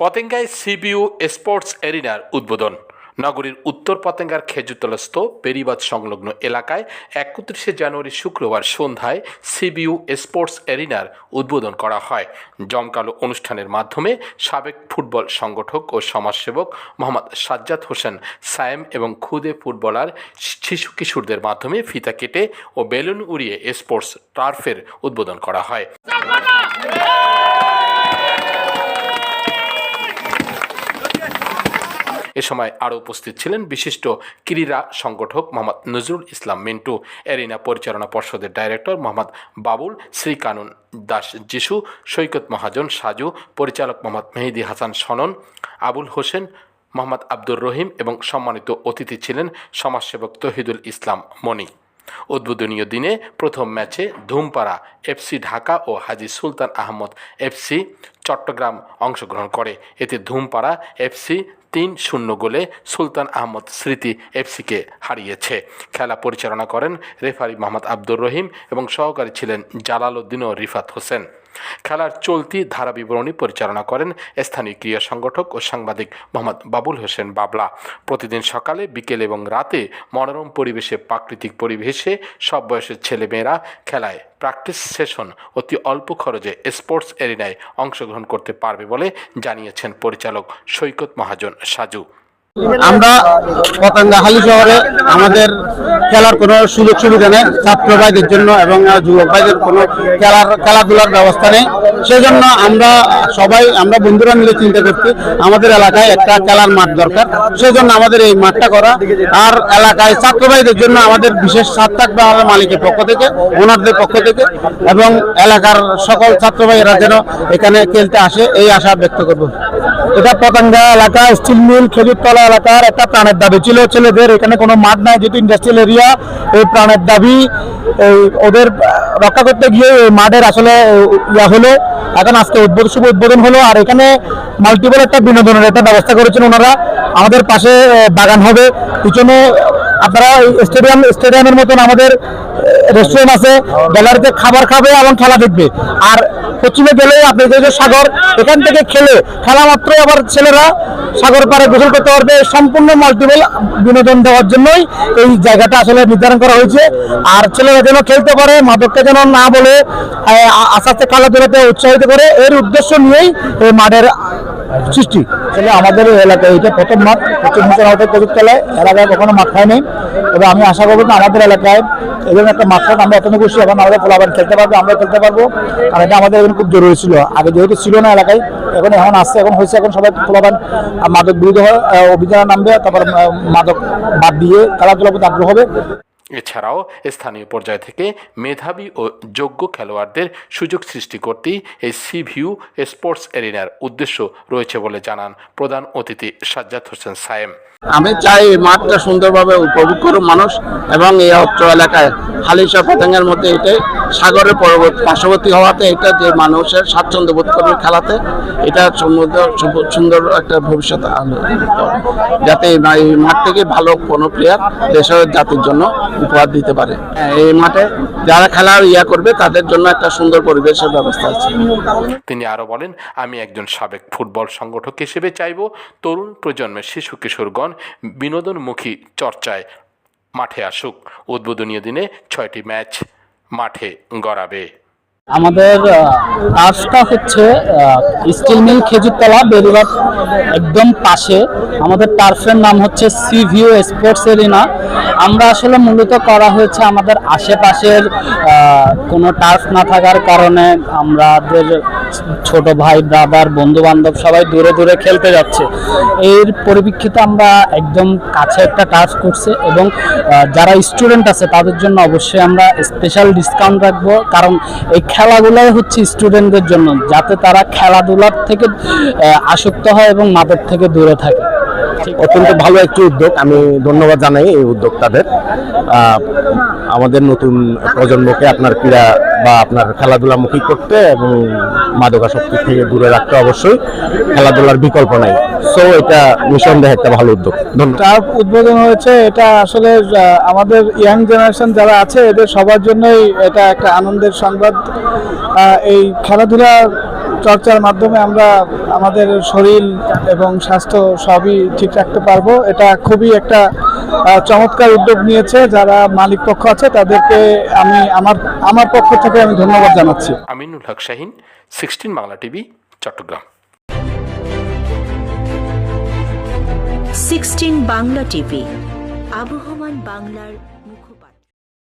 পতেঙ্গায় CBU sports এরিনার উদ্বোধন। নগরীর উত্তর পতেঙ্গার খেজুতলস্থ পেরিবাদ সংলগ্ন এলাকায় একত্রিশে জানুয়ারি শুক্রবার সন্ধ্যায় সিবিউ স্পোর্টস এরিনার উদ্বোধন করা হয়। জমকালো অনুষ্ঠানের মাধ্যমে সাবেক ফুটবল সংগঠক ও সমাজসেবক মোহাম্মদ সাজ্জাদ হোসেন, সায়েম এবং খুদে ফুটবলার শিশু কিশোরদের মাধ্যমে ফিতা কেটে ও বেলুন উড়িয়ে স্পোর্টস টার্ফের উদ্বোধন করা হয়। এ সময় আরও উপস্থিত ছিলেন বিশিষ্ট ক্রীড়া সংগঠক মোহাম্মদ নজরুল ইসলাম মিন্টু, এরিনা পরিচালনা পর্ষদের ডাইরেক্টর মোহাম্মদ বাবুল, শ্রীকানুন দাস যিশু, সৈকত মহাজন সাজু, পরিচালক মোহাম্মদ মেহেদি হাসান সনন, আবুল হোসেন, মোহাম্মদ আব্দুর রহিম এবং সম্মানিত অতিথি ছিলেন সমাজসেবক তহিদুল ইসলাম মনি। উদ্বোধনীয় দিনে প্রথম ম্যাচে ধুমপাড়া, এফসি ঢাকা ও হাজী সুলতান আহমদ এফসি চট্টগ্রাম অংশগ্রহণ করে। এতে ধুমপাড়া, এফসি তিন শূন্য গোলে সুলতান আহমদ স্মৃতি এফসিকে হারিয়েছে। খেলা পরিচালনা করেন রেফারি মোহাম্মদ আব্দুর রহিম এবং সহকারী ছিলেন জালাল উদ্দিন ও রিফাত হোসেন। খেলার চলতি ধারা বিবরণী পরিচালনা করেন স্থানীয় ক্রীড়া সংগঠক ও সাংবাদিক মোহাম্মদ বাবুল হোসেন বাবলা। প্রতিদিন সকালে, বিকেল এবং রাতে মনোরম পরিবেশে, প্রাকৃতিক পরিবেশে সব বয়সের ছেলেমেয়েরা খেলায় প্র্যাকটিস সেশন অতি অল্প খরচে স্পোর্টস এরিনায় অংশগ্রহণ করতে পারবে বলে জানিয়েছেন পরিচালক সৈকত মহাজন সাজু। আমরা পতঙ্গা হালি শহরে আমাদের খেলার কোনো সুযোগ সুবিধা নেই, ছাত্র ভাইদের জন্য এবং যুবক ভাইদের কোনো খেলার, খেলাধুলার ব্যবস্থা নেই। সেই জন্য আমরা সবাই, আমরা বন্ধুরা মিলে চিন্তা করছি, আমাদের এলাকায় একটা খেলার মাঠ দরকার। সেই জন্য আমাদের এই মাঠটা করা। আর এলাকায় ছাত্র ভাইদের জন্য আমাদের বিশেষ সাত থাকবে আমাদের মালিকের পক্ষ থেকে, ওনারদের পক্ষ থেকে এবং এলাকার সকল ছাত্র ভাইয়েরা যেন এখানে খেলতে আসে, এই আশা ব্যক্ত করব। এটা পতঙ্গা এলাকা, স্টিল মিল, খেজুরতলা এলাকার একটা প্রাণের দাবি। ছিল ছেলেদের, এখানে কোনো মাঠ নাই, যেহেতু ইন্ডাস্ট্রিয়াল এরিয়া এই প্রাণের দাবি ওদের রক্ষা করতে গিয়ে মাঠের আসলে ইয়া হলো, এখন আজকে উদ্বোধন, শুভ উদ্বোধন হলো, আর এখানে মাল্টিপল একটা বিনোদনের একটা ব্যবস্থা করেছেন ওনারা। আমাদের পাশে বাগান হবে, পিছনে আপনারা স্টেডিয়াম স্টেডিয়ামের মতন আমাদের রেস্টুরেন্ট আছে, গ্যালারিতে খাবার খাবে এবং খেলা দেখবে। আর পশ্চিমে গেলে আপনি যে সাগর, এখান থেকে খেলে খেলা মাত্রই আবার ছেলেরা সাগর পাড়ে গোসল করতে পারবে। সম্পূর্ণ মাল্টিপল বিনোদন দেওয়ার জন্যই এই জায়গাটা আসলে নির্ধারণ করা হয়েছে। আর ছেলেরা যেন খেলতে পারে, মাদককে যেন না বলে আস্তে আস্তে খেলাধুলাতে উৎসাহিত করে, এর উদ্দেশ্য নিয়েই এই মাঠের সৃষ্টি। আসলে আমাদের এলাকায় এটা প্রথম মাঠ পশ্চিম মিশন আউটের প্রযুক্তালয়। এলাকায় কখনো মাঠ হয়নি। তবে আমি আশা করব যে আমাদের এলাকায় ধরনের একটা মাঠ হোক, আমরা অত্যন্ত খুশি এখন আমাদের পোলাবান খেলতে পারব আমরা খেলতে পারব। আর এটা আমাদের এখন খুব জরুরি ছিল। আগে যেহেতু ছিল না এলাকায় এখন এখন আসছে এখন হয়েছে এখন সবাই পোলাবান মাদক বিরোধী অভিযানে নামবে তারপর মাদক বাদ দিয়ে খেলাধুলার প্রতি আগ্রহ হবে। এছাড়াও স্থানীয় পর্যায় থেকে মেধাবী ও যোগ্য খেলোয়াড়দের সুযোগ সৃষ্টি করতেই এই সিভিউ স্পোর্টস এরিনার উদ্দেশ্য রয়েছে বলে জানান প্রধান অতিথি সাজ্জাদ হোসেন সায়েম। আমি চাই এই মাঠটা সুন্দরভাবে উপভোগ করুক মানুষ এবং এই অত্র এলাকায় হালিশা পাতাঙ্গের মধ্যে এটাই সাগরের পরবর্তী পার্শ্ববর্তী হওয়াতে এটা যে মানুষের স্বাচ্ছন্দ্য বোধ করবে খেলাতে, এটা সুন্দর একটা ভবিষ্যৎ আনবে। যাতে এই মাঠ থেকে ভালো কোনো প্লেয়ার দেশের জাতির জন্য উপহার দিতে পারে। এই মাঠে যারা খেলার ইয়া করবে, তাদের জন্য একটা সুন্দর পরিবেশের ব্যবস্থা আছে। তিনি আরও বলেন, আমি একজন সাবেক ফুটবল সংগঠক হিসেবে চাইব। তরুণ প্রজন্মের শিশু কিশোরগণ বিনোদনমুখী চর্চায় মাঠে আসুক। উদ্বোধনীয় দিনে ছয়টি ম্যাচ মাঠে গড়াবে। আমাদের কাজটা হচ্ছে স্টিল মিল খেজুরতলা বেরুবার একদম পাশে। আমাদের টার্ফের নাম হচ্ছে সিভিও স্পোর্টস এরিনা। আমরা আসলে মূলত করা হয়েছে আমাদের আশেপাশের কোনো টার্ফ না থাকার কারণে। আমাদের ছোট ভাই ব্রাদার বন্ধু বান্ধব সবাই দূরে দূরে খেলতে যাচ্ছে। এর পরিপ্রেক্ষিতে আমরা একদম কাছে একটা টাচ করছে এবং যারা স্টুডেন্ট আছে তাদের জন্য অবশ্যই আমরা স্পেশাল ডিসকাউন্ট রাখব। কারণ এই খেলাগুলোই হচ্ছে স্টুডেন্টদের জন্য, যাতে তারা খেলাধুলার থেকে আসক্ত হয় এবং মাদক থেকে দূরে থাকে। অত্যন্ত ভালো একটি উদ্যোগ। আমি ধন্যবাদ জানাই এই উদ্যোক্তাদের। আমাদের নতুন প্রজন্মকে আপনার ক্রীড়া বা আপনার খেলাধুলামুখী করতে এবং মাদকাসক্তি থেকে দূরে রাখতে অবশ্যই খেলাধুলার বিকল্প নাই। সো এটা নিঃসন্দেহে একটা ভালো উদ্যোগ। ধন্যবাদ। উদ্বোধন হয়েছে, এটা আসলে আমাদের ইয়াং জেনারেশন যারা আছে, এদের সবার জন্যই এটা একটা আনন্দের সংবাদ। এই খেলাধুলা চর্চার মাধ্যমে আমরা আমাদের শরীর এবং স্বাস্থ্য সবই ঠিক রাখতে পারব। এটা খুবই একটা চমৎকার উদ্যোগ নিয়েছে। যারা মালিক পক্ষ আছে তাদেরকে আমি আমার আমার পক্ষ থেকে আমি ধন্যবাদ জানাচ্ছি। Aminul Haque Shahin sixteen Bangla TV Chattogram. Sixteen Bangla TV আবহমান বাংলার